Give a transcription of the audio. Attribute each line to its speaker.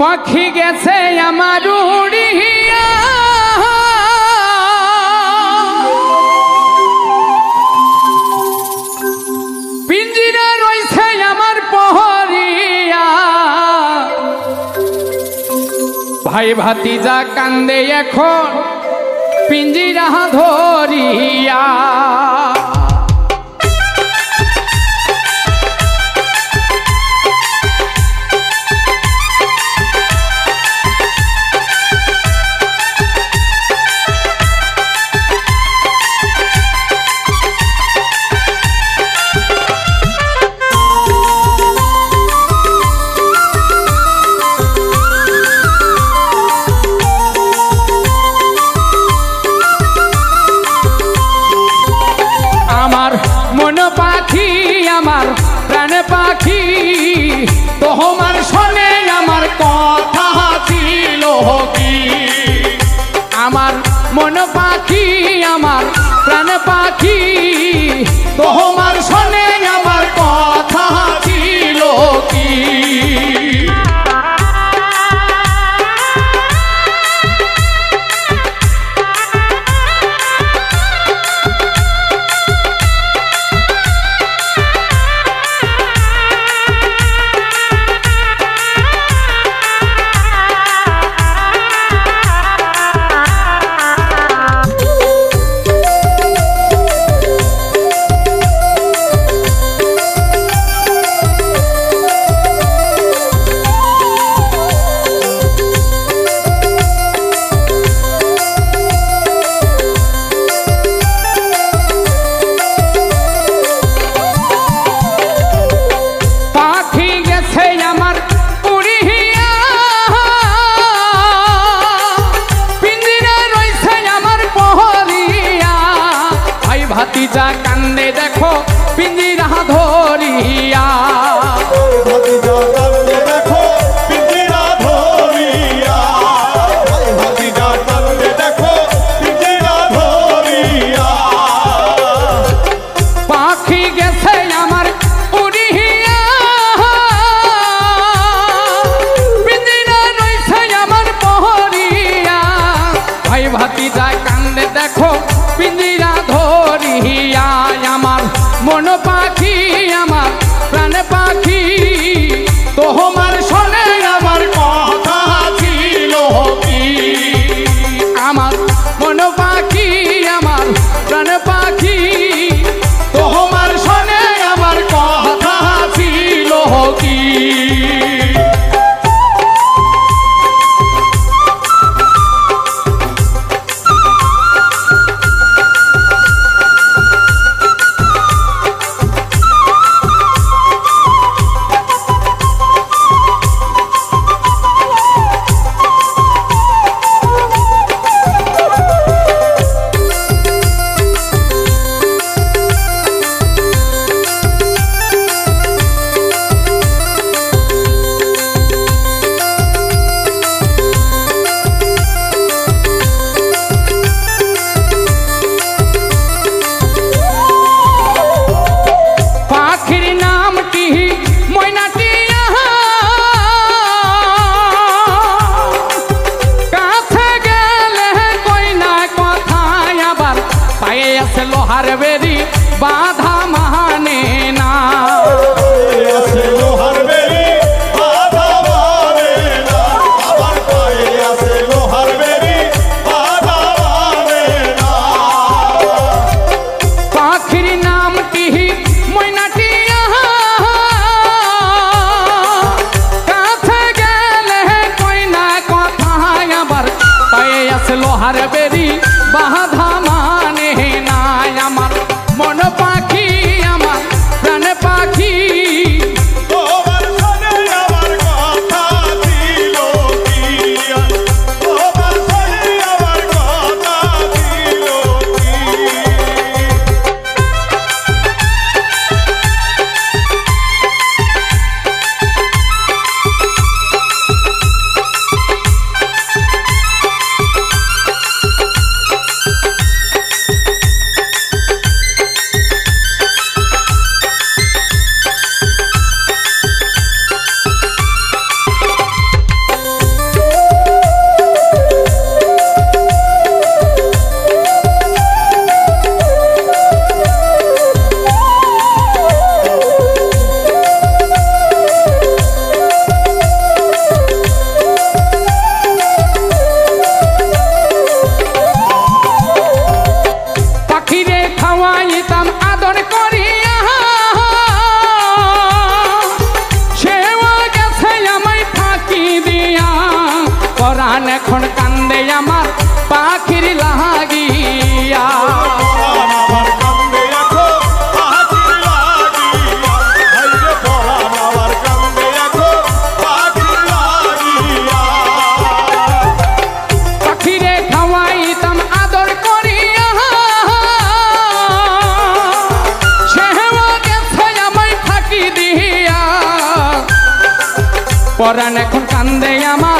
Speaker 1: পাখি গেছে আমার রয়েছে আমার ভাই ভাতিজা কান্দে এখন পিঞ্জিরা ধরিয়া। মন পাখি আমার। পরাণ
Speaker 2: এখন কান্দে
Speaker 1: আমার।